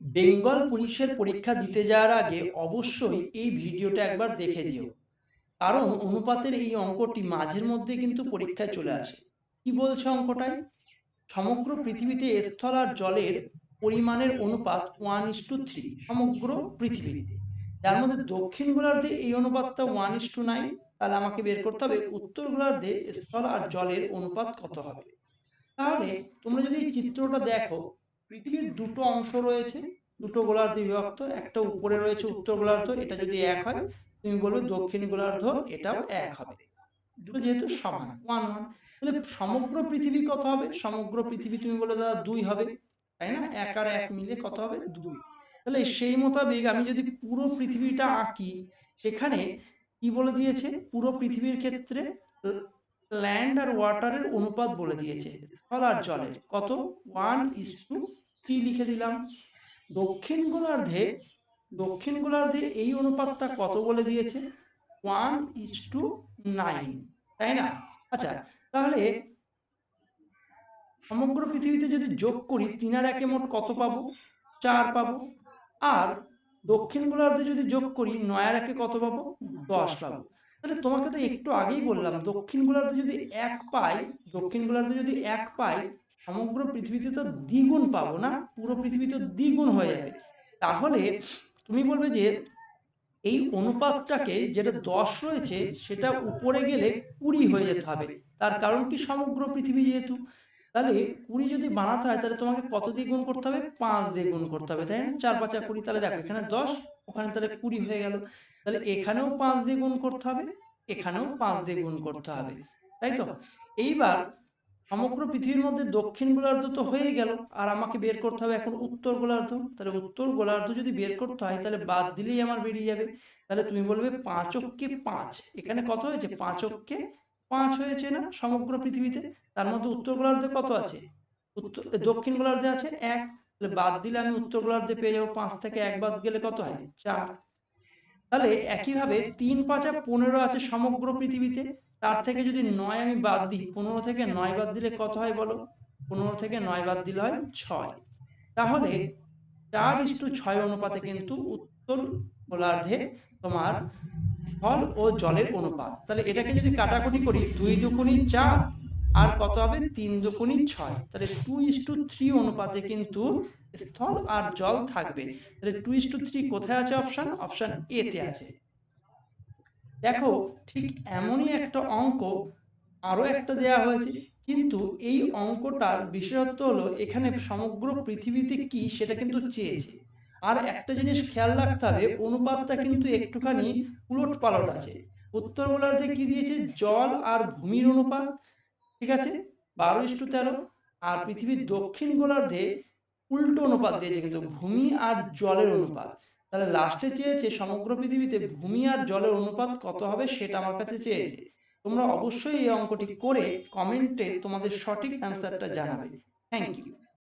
বেঙ্গল পুলিশের পরীক্ষা দিতে যাওয়ার আগে অবশ্যই এই ভিডিওটা একবার দেখে যেও। কারণ অনুপাতের এই অঙ্কটি মাঝের মধ্যে কিন্তু পরীক্ষায় চলে আসে। কি বলছে অঙ্কটায়? সমগ্র পৃথিবীতে স্থল আর জলের পরিমাণের অনুপাত ওয়ান ইস টু থ্রি সমগ্র পৃথিবীতে। যার মধ্যে দক্ষিণ গোলার্ধে এই অনুপাতটা ওয়ান ইস টু নাইন তাহলে আমাকে বের করতে হবে, উত্তর গোলার্ধে স্থল আর জলের অনুপাত কত হবে? তাহলে তোমরা যদি এই চিত্রটা দেখো পৃথিবীর দুটো অংশ রয়েছে, দুটো গোলার্ধে বিভক্ত, একটা উপরে রয়েছে উত্তর গোলার্ধ, এটা যদি এক হয়, তুমি বলবে দক্ষিণ গোলার্ধ, এটাও এক হবে। দুটো যেহেতু সমান ওয়ান ওয়ান তাহলে সমগ্র পৃথিবী কত হবে? সমগ্র পৃথিবী তুমি বলে দাদা দুই হবে, তাই না? এক আর এক মিলে কত হবে? দুই। তাহলে সেই মোতাবেক আমি যদি পুরো পৃথিবীটা আঁকি সেখানে কি বলে দিয়েছে? পুরো পৃথিবীর ক্ষেত্রে ল্যান্ড আর ওয়াটারের অনুপাত বলে দিয়েছে। স্থল আর জলের, কত? ওয়ান ইস টু থ্রি লিখে দিলাম? দক্ষিণ গোলার্ধে দক্ষিণ গোলার্ধে এই অনুপাতটা কত বলে দিয়েছে? ওয়ান ইস টু নাইন তাই না? আচ্ছা তাহলে সমগ্র পৃথিবীতে যদি যোগ করি, তিন আর একে মোট কত পাবো? চার পাবো। আর দক্ষিণ গোলার্ধে যদি যোগ করি, নয় একে কত পাবো? দশ পাবো। তাহলে তোমাকে তো একটু আগেই বললাম, দক্ষিণ গোলার্ধে যদি এক পাই, দক্ষিণ গোলার্ধে যদি এক পাই সমগ্র পৃথিবীতে তো দ্বিগুণ পাবো না? পুরো পৃথিবী তো দ্বিগুণ হয়ে যাবে। তাহলে তুমি বলবে যে এই অনুপাতটাকে যেটা দশ রয়েছে সেটা উপরে গেলে কুড়ি হয়ে যেতে হবে। তার কারণ কি সমগ্র পৃথিবী যেহেতু? তাহলে কুড়ি যদি বানাতে হয় তাহলে তোমাকে কত দিয়ে গুণ করতে হবে? পাঁচ দিয়ে গুণ করতে হবে তাই না? চার পাঁচা কুড়ি তাহলে দেখো এখানে দশ ওখানে তাহলে কুড়ি হয়ে গেল। তাহলে এখানেও পাঁচ দিয়ে গুণ করতে হবে এখানেও পাঁচ দিয়ে গুণ করতে হবে তাই তো? এইবার সমগ্র পৃথিবীর মধ্যে দক্ষিণ গোলার্ধ তো হয়ে গেল। আর আমাকে বের করতে হবে এখন উত্তর গোলার্ধ। তাহলে উত্তর গোলার্ধ যদি বের করতে হয় তাহলে বাদ দিলেই আমার বেরিয়ে যাবে। তাহলে তুমি বলবে পাঁচককে পাঁচ। এখানে কত হয়েছে? পাঁচককে পাঁচ হয়েছে না সমগ্র পৃথিবীতে? তার মধ্যে উত্তর গোলার্ধে কত আছে? উত্তর দক্ষিণ গোলার্ধে আছে এক। তাহলে বাদ দিলে আমি উত্তর গোলার্ধে পেয়ে যাব পাঁচ থেকে এক বাদ গেলে কত হয়? চার। তাহলে একইভাবে তিন পাঁচা পনেরো আছে সমগ্র পৃথিবীতে। তার থেকে যদি নয় আমি বাদ দিই পনেরো থেকে নয় বাদ দিলে কত হয় বলো? পনেরো থেকে নয় বাদ দিলে হয় ছয়। তাহলে চার ইস্টু ছয় অনুপাতে কিন্তু উত্তর গোলার্ধে তোমার স্থল ও জলের অনুপাত। তাহলে এটাকে যদি কাটাকুটি করি দুই দুকুনি চার আর কত হবে? তিন দুকুনি ছয়। তাহলে টু ইস টু থ্রি অনুপাতে কিন্তু স্থল আর জল থাকবে। তাহলে টু ইস টু থ্রি কোথায় আছে? অপশন অপশান এ তে আছে। দেখো ঠিক এমনই একটা অঙ্ক আরও একটা দেয়া হয়েছে। কিন্তু এই অঙ্কটার বিশেষত্ব হলো এখানে সমগ্র পৃথিবীতে কি সেটা কিন্তু চেয়েছে। আর একটা জিনিস খেয়াল রাখতে হবে অনুপাতটা কিন্তু একটুখানি উলট পালট আছে। উত্তর গোলার্ধে কি দিয়েছে? জল আর ভূমির অনুপাত। ঠিক আছে? বারো ইস্টু তেরো। আর পৃথিবীর দক্ষিণ গোলার্ধে উল্টো অনুপাত দিয়েছে কিন্তু ভূমি আর জলের অনুপাত। তাহলে লাস্টে চেয়েছে সমগ্র পৃথিবীতে ভূমি আর জলের অনুপাত কত হবে সেটা আমার কাছে চেয়েছে। তোমরা অবশ্যই এই অঙ্কটি করে কমেন্টে তোমাদের সঠিক অ্যান্সারটা জানাবে। Thank you